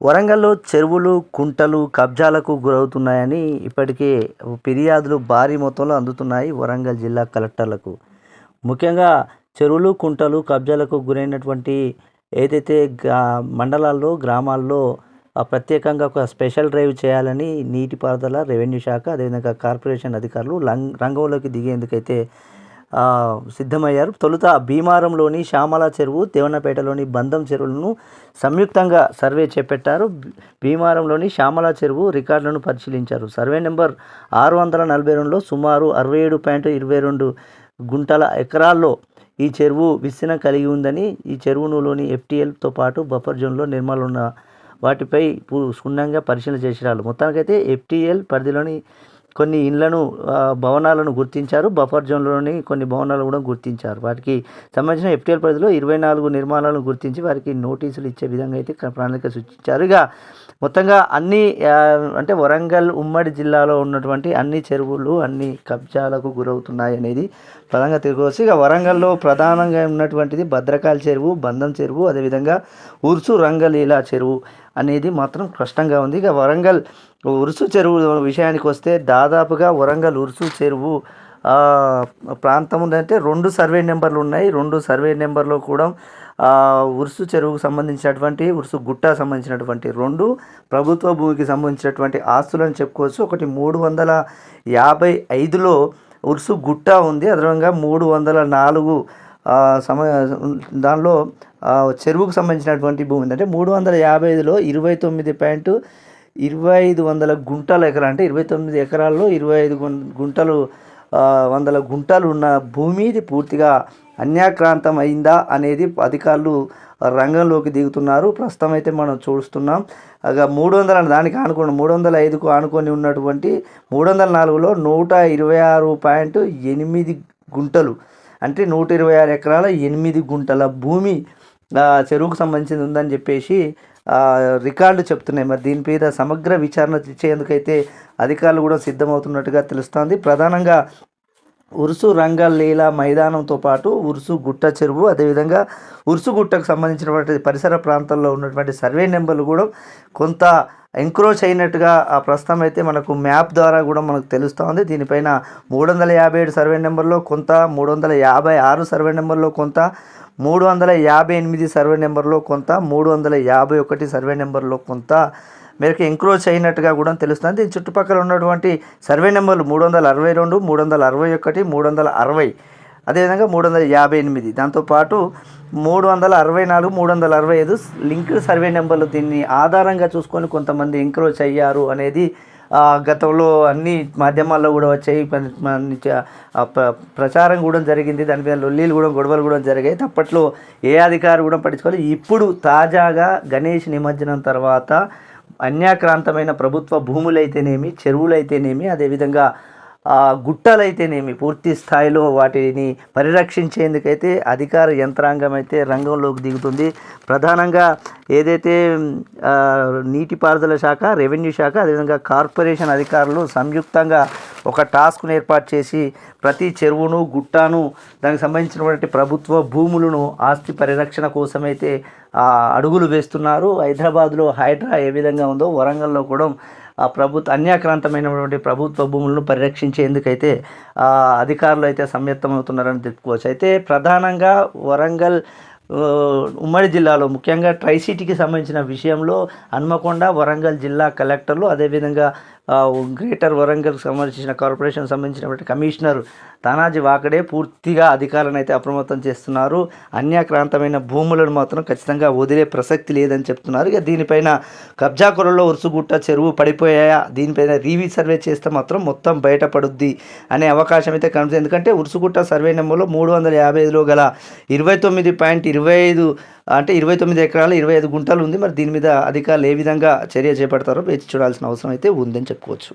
వరంగల్లో చెరువులు కుంటలు కబ్జాలకు గురవుతున్నాయని ఇప్పటికే ఫిర్యాదులు భారీ మొత్తంలో అందుతున్నాయి వరంగల్ జిల్లా కలెక్టర్లకు. ముఖ్యంగా చెరువులు కుంటలు కబ్జాలకు గురైనటువంటి ఏదైతే మండలాల్లో గ్రామాల్లో ప్రత్యేకంగా ఒక స్పెషల్ డ్రైవ్ చేయాలని నీటిపారుదల రెవెన్యూ శాఖ అదేవిధంగా కార్పొరేషన్ అధికారులు లంగ్ రంగంలోకి దిగేందుకైతే సిద్ధమయ్యారు. తొలుత భీమారంలోని శ్యామల చెరువు దేవన్నపేటలోని బంధం చెరువులను సంయుక్తంగా సర్వే చేపట్టారు. భీమారంలోని శ్యామల చెరువు రికార్డులను పరిశీలించారు. సర్వే నెంబర్ ఆరు వందల నలభై రెండులో సుమారు అరవై ఏడు పాయింట్ ఇరవై రెండు గుంటల ఎకరాల్లో ఈ చెరువు విస్తీర్ణం కలిగి ఉందని ఈ చెరువులోని ఎఫ్టీఎల్తో పాటు బఫర్ జోన్లో నిర్మాణాలు ఉన్న వాటిపై క్షుణ్ణంగా పరిశీలన చేసినారు. మొత్తానికైతే ఎఫ్టీఎల్ పరిధిలోని కొన్ని ఇండ్లను భవనాలను గుర్తించారు. బఫర్ జోన్లోని కొన్ని భవనాలు కూడా గుర్తించారు. వాటికి సంబంధించిన ఎఫ్టీఎల్ పరిధిలో ఇరవై నాలుగు నిర్మాణాలను గుర్తించి వారికి నోటీసులు ఇచ్చే విధంగా అయితే ప్రణాళిక సూచించారు. ఇక మొత్తంగా అన్ని అంటే వరంగల్ ఉమ్మడి జిల్లాలో ఉన్నటువంటి అన్ని చెరువులు అన్ని కబ్జాలకు గురవుతున్నాయి అనేది ప్రధానంగా తెలుసుకోవచ్చు ఇక వరంగల్లో ప్రధానంగా ఉన్నటువంటిది భద్రకాళి చెరువు బంధం చెరువు అదేవిధంగా ఉర్సు రంగలీల చెరువు. అనేది మాత్రం కష్టంగా ఉంది. ఇక వరంగల్ ఉరుసు చెరువు విషయానికి వస్తే దాదాపుగా వరంగల్ ఉరుసు చెరువు ప్రాంతం ఉందంటే రెండు సర్వే నెంబర్లు ఉన్నాయి. రెండు సర్వే నెంబర్లో కూడా ఉరుసు చెరువుకు సంబంధించినటువంటి ఉరుసు గుట్ట సంబంధించినటువంటి రెండు ప్రభుత్వ భూమికి సంబంధించినటువంటి ఆస్తులను చెప్పుకోవచ్చు. ఒకటి మూడు వందల యాభై ఐదులో ఉరుసు గుట్ట ఉంది. అదనంగా మూడు వందల నాలుగు సమ దానిలో చెరువుకు సంబంధించినటువంటి భూమి ఏంటంటే అంటే మూడు వందల యాభై ఐదులో ఇరవై తొమ్మిది పాయింట్ ఇరవై ఐదు వందల గుంటల ఎకరా అంటే ఇరవై తొమ్మిది ఎకరాల్లో ఇరవై ఐదు గుంటలు వందల గుంటలు ఉన్న భూమి ఇది పూర్తిగా అన్యాక్రాంతం అయిందా అనేది అధికారులు రంగంలోకి దిగుతున్నారు. ప్రస్తుతం అయితే మనం చూస్తున్నాం. ఇక మూడు వందల దానికి ఆనుకొని మూడు వందల ఐదుకు ఆనుకొని ఉన్నటువంటి మూడు వందల నాలుగులో నూట ఇరవై ఆరు పాయింట్ ఎనిమిది గుంటలు అంటే నూట ఇరవై ఆరు ఎకరాల ఎనిమిది గుంటల భూమి చెరువుకు సంబంధించింది ఉందని చెప్పేసి రికార్డులు చెప్తున్నాయి. మరి దీని మీద సమగ్ర విచారణ చేసేందుకైతే అధికారులు కూడా సిద్ధమవుతున్నట్టుగా తెలుస్తోంది. ప్రధానంగా ఉరుసు రంగల్ లీలా మైదానంతో పాటు ఉరుసు గుట్ట చెరువు అదేవిధంగా ఉరుసు గుట్టకు సంబంధించినటువంటి పరిసర ప్రాంతాల్లో ఉన్నటువంటి సర్వే నెంబర్లు కూడా కొంత ఎంక్రోచ్ అయినట్టుగా ఆ ప్రస్తుతం అయితే మనకు మ్యాప్ ద్వారా కూడా మనకు తెలుస్తోంది దీనిపైన మూడు వందల యాభై ఏడు సర్వే నెంబర్లో కొంత మూడు వందల యాభై ఆరు సర్వే నెంబర్లో కొంత మూడు వందల యాభై ఎనిమిది సర్వే నెంబర్లో కొంత మూడు వందల యాభై ఒకటి సర్వే నెంబర్లో కొంత. మేరకు ఎంక్రోచ్ అయినట్టుగా కూడా తెలుస్తుంది. దీని చుట్టుపక్కల ఉన్నటువంటి సర్వే నెంబర్లు మూడు వందల అరవై రెండు మూడు వందల అరవై ఒకటి మూడు వందల అరవై. అదేవిధంగా మూడు వందల యాభై ఎనిమిది. దాంతోపాటు మూడు వందల అరవై నాలుగు మూడు వందల అరవై ఐదు లింక్డ్ సర్వే నెంబర్లు దీన్ని ఆధారంగా చూసుకొని కొంతమంది ఎంక్రోచ్ అయ్యారు అనేది గతంలో అన్ని మాధ్యమాల్లో కూడా వచ్చాయి. ప్ర- ప్రచారం కూడా జరిగింది. దాని మీద లొల్లీలు కూడా గొడవలు కూడా జరిగాయి. అప్పట్లో ఏ అధికారి కూడా పట్టించుకోవాలి ఇప్పుడు తాజాగా గణేష్ నిమజ్జనం తర్వాత అన్యాక్రాంతమైన ప్రభుత్వ భూములైతేనేమి చెరువులైతేనేమి అదేవిధంగా గుట్టలైతేనేమి పూర్తి స్థాయిలో వాటిని పరిరక్షించేందుకైతే అధికార యంత్రాంగం అయితే రంగంలోకి దిగుతుంది. ప్రధానంగా ఏదైతే నీటిపారుదల శాఖ రెవెన్యూ శాఖ అదేవిధంగా కార్పొరేషన్ అధికారులు సంయుక్తంగా ఒక టాస్క్ను ఏర్పాటు చేసి ప్రతి చెరువును గుట్టను దానికి సంబంధించినటువంటి ప్రభుత్వ భూములను ఆస్తి పరిరక్షణ కోసమైతే అడుగులు వేస్తున్నారు. హైదరాబాద్లో హైడ్రా ఏ విధంగా ఉందో వరంగల్లో కూడా ఆ ప్రభుత్వ అన్యాక్రాంతమైనటువంటి ప్రభుత్వ భూములను పరిరక్షించేందుకైతే ఆ, అధికారులు అయితే సంయత్తమవుతున్నారని చెప్పుకోవచ్చు. అయితే ప్రధానంగా వరంగల్ ఉమ్మడి జిల్లాలో ముఖ్యంగా ట్రై సిటీకి సంబంధించిన విషయంలో హన్మకొండ వరంగల్ జిల్లా కలెక్టర్లు అదేవిధంగా గ్రేటర్ వరంగల్ సంబంధించిన కార్పొరేషన్ సంబంధించినటువంటి కమిషనర్ తానాజీ వాకడే పూర్తిగా అధికారులను అయితే అప్రమత్తం చేస్తున్నారు. అన్యాక్రాంతమైన భూములను మాత్రం ఖచ్చితంగా వదిలే ప్రసక్తి లేదని చెప్తున్నారు. ఇక దీనిపైన కబ్జాకులలో ఉరుసుగుట్ట చెరువు పడిపోయాయా? దీనిపైన రీవీ సర్వే చేస్తే మాత్రం మొత్తం బయటపడుద్ది అనే అవకాశం అయితే కనిపిస్తుంది. ఎందుకంటే ఉరుసుగుట్ట సర్వే నెంబర్లో మూడు వందల యాభై ఐదులో గల ఇరవై తొమ్మిది పాయింట్ ఇరవై ఇరవై ఐదు అంటే ఇరవై తొమ్మిది ఎకరాలు ఇరవై ఐదు గుంటలు ఉంది. మరి దీని మీద అధికారులు ఏ విధంగా చర్య చేపడతారో వేచి చూడాల్సిన అవసరం అయితే ఉందని చెప్పుకోవచ్చు.